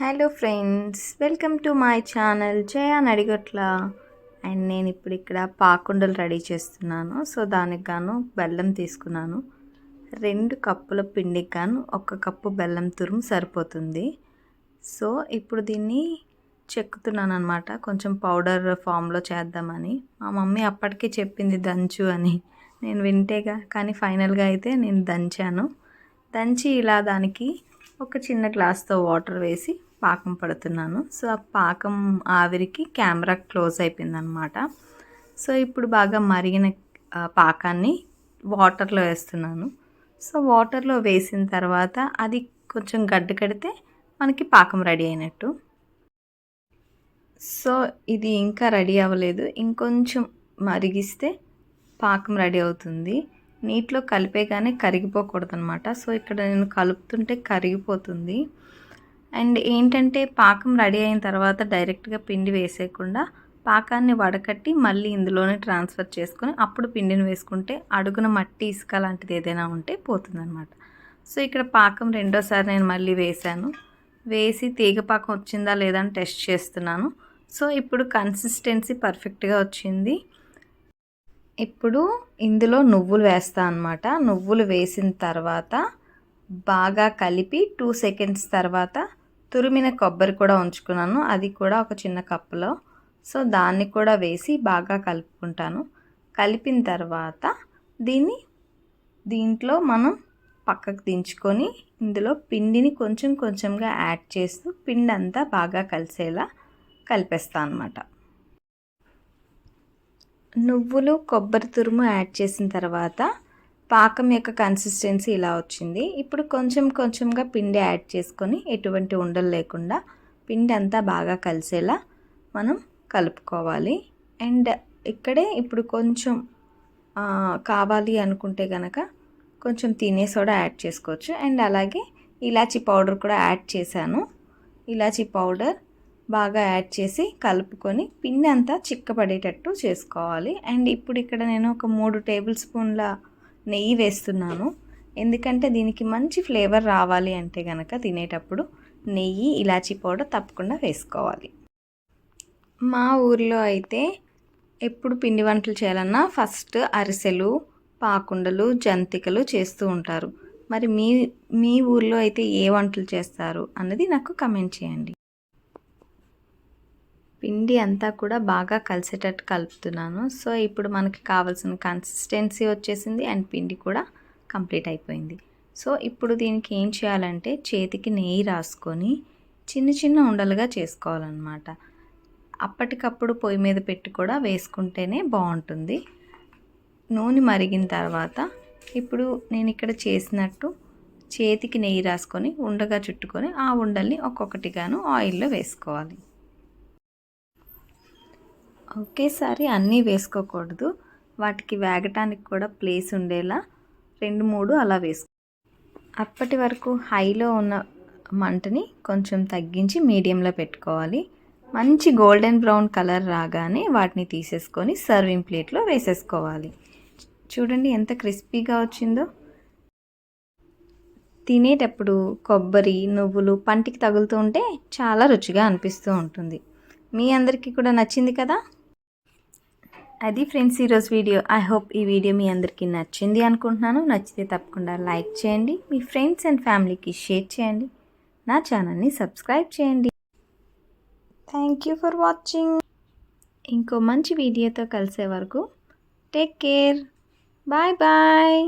Hello friends welcome to my channel Jaya Nadigotla and నేను ఇప్పుడు ఇక్కడ పాకుండలు రెడీ చేస్తున్నాను. సో దానికి గాను బెల్లం తీసుకున్నాను. రెండు కప్పుల పిండికి గాను ఒక కప్పు బెల్లం తురుము సరిపోతుంది. సో ఇప్పుడు దీన్ని చెక్కుతున్నాను అనమాట కొంచెం పౌడర్ ఫామ్లో చేద్దామని. మా మమ్మీ అప్పటికే చెప్పింది దంచు అని. నేను వింటేగా కానీ ఫైనల్గా అయితే నేను దంచాను. దంచి ఇలా దానికి ఒక చిన్న గ్లాస్తో వాటర్ వేసి పాకం పడుతున్నాను. సో ఆ పాకం ఆవిరికి కెమెరా క్లోజ్ అయిపోయిందనమాట. సో ఇప్పుడు బాగా మరిగిన పాకాన్ని వాటర్లో వేస్తున్నాను. సో వాటర్లో వేసిన తర్వాత అది కొంచెం గడ్డ కడితే మనకి పాకం రెడీ అయినట్టు. సో ఇది ఇంకా రెడీ అవ్వలేదు. ఇంకొంచెం మరిగిస్తే పాకం రెడీ అవుతుంది. నీటిలో కలిపేగానే కరిగిపోకూడదు అనమాట సో ఇక్కడ నేను కలుపుతుంటే కరిగిపోతుంది. అండ్ ఏంటంటే పాకం రెడీ అయిన తర్వాత డైరెక్ట్గా పిండి వేసేయకుండా పాకాన్ని వడకట్టి మళ్ళీ ఇందులోనే ట్రాన్స్ఫర్ చేసుకొని అప్పుడు పిండిని వేసుకుంటే అడుగున మట్టి ఇసుక లాంటిది ఏదైనా ఉంటే పోతుందన్నమాట. సో ఇక్కడ పాకం రెండోసారి నేను మళ్ళీ వేశాను. వేసి తీగ పాకం వచ్చిందా లేదా అని టెస్ట్ చేస్తున్నాను. సో ఇప్పుడు కన్సిస్టెన్సీ పర్ఫెక్ట్గా వచ్చింది. ఇప్పుడు ఇందులో నువ్వులు వేస్తా అనమాట నువ్వులు వేసిన తర్వాత బాగా కలిపి టూ సెకండ్స్ తర్వాత తురిమిన కొబ్బరి కూడా ఉంచుకున్నాను. అది కూడా ఒక చిన్న కప్పులో. సో దాన్ని కూడా వేసి బాగా కలుపుకుంటాను. కలిపిన తర్వాత దీన్ని దీంట్లో మనం పక్కకు దించుకొని ఇందులో పిండిని కొంచెం కొంచెంగా యాడ్ చేస్తూ పిండి అంతా బాగా కలిసేలా కలిపేస్తాను అనమాట నువ్వులు కొబ్బరి తురుము యాడ్ చేసిన తర్వాత పాకం యొక్క కన్సిస్టెన్సీ ఇలా వచ్చింది. ఇప్పుడు కొంచెం కొంచెంగా పిండి యాడ్ చేసుకొని ఎటువంటి ఉండలు లేకుండా పిండి అంతా బాగా కలిసేలా మనం కలుపుకోవాలి. అండ్ ఇక్కడే ఇప్పుడు కొంచెం కావాలి అనుకుంటే కనుక కొంచెం తినే సోడా యాడ్ చేసుకోవచ్చు. అండ్ అలాగే ఇలాచీ పౌడర్ కూడా యాడ్ చేశాను. ఇలాచీ పౌడర్ బాగా యాడ్ చేసి కలుపుకొని పిండి అంతా చిక్కపడేటట్టు చేసుకోవాలి. అండ్ ఇప్పుడు ఇక్కడ నేను ఒక మూడు టేబుల్ స్పూన్ల నెయ్యి వేస్తున్నాను. ఎందుకంటే దీనికి మంచి ఫ్లేవర్ రావాలి అంటే కనుక తినేటప్పుడు నెయ్యి ఇలాచీ పౌడర్ తప్పకుండా వేసుకోవాలి. మా ఊర్లో అయితే ఎప్పుడు పిండి వంటలు చేయాలన్నా ఫస్ట్ అరిసెలు పాకుండలు జంతికలు చేస్తూ ఉంటారు. మరి మీ మీ ఊర్లో అయితే ఏ వంటలు చేస్తారు అన్నది నాకు కమెంట్ చేయండి. పిండి అంతా కూడా బాగా కలిసేటట్టు కలుపుతున్నాను. సో ఇప్పుడు మనకి కావాల్సిన కన్సిస్టెన్సీ వచ్చేసింది అండ్ పిండి కూడా కంప్లీట్ అయిపోయింది. సో ఇప్పుడు దీనికి ఏం చేయాలంటే చేతికి నెయ్యి రాసుకొని చిన్న చిన్న ఉండలుగా చేసుకోవాలన్నమాట. అప్పటికప్పుడు పొయ్యి మీద పెట్టి కూడా వేసుకుంటేనే బాగుంటుంది. నూనె మరిగిన తర్వాత ఇప్పుడు నేను ఇక్కడ చేసినట్టు చేతికి నెయ్యి రాసుకొని ఉండగా చుట్టుకొని ఆ ఉండల్ని ఒక్కొక్కటిగాను ఆయిల్లో వేసుకోవాలి. ఒకేసారి అన్నీ వేసుకోకూడదు. వాటికి వేగటానికి కూడా ప్లేస్ ఉండేలా రెండు మూడు అలా వేసుకో. అప్పటి వరకు హైలో ఉన్న మంటని కొంచెం తగ్గించి మీడియంలో పెట్టుకోవాలి. మంచి గోల్డెన్ బ్రౌన్ కలర్ రాగానే వాటిని తీసేసుకొని సర్వింగ్ ప్లేట్లో వేసేసుకోవాలి. చూడండి ఎంత క్రిస్పీగా వచ్చిందో. తినేటప్పుడు కొబ్బరి నువ్వులు పంటికి తగులుతూ ఉంటే చాలా రుచిగా అనిపిస్తూ ఉంటుంది. మీ అందరికీ కూడా నచ్చింది కదా? అది ఫ్రెండ్స్ ఈరోజు వీడియో ఐ హోప్ ఈ వీడియో మీ అందరికీ నచ్చింది అనుకుంటున్నాను. నచ్చితే తప్పకుండా లైక్ చేయండి. మీ ఫ్రెండ్స్ అండ్ ఫ్యామిలీకి షేర్ చేయండి. నా ఛానల్ని సబ్స్క్రైబ్ చేయండి. థ్యాంక్ యూ ఫర్ వాచింగ్ ఇంకో మంచి వీడియోతో కలిసే వరకు టేక్ కేర్ బాయ్ బాయ్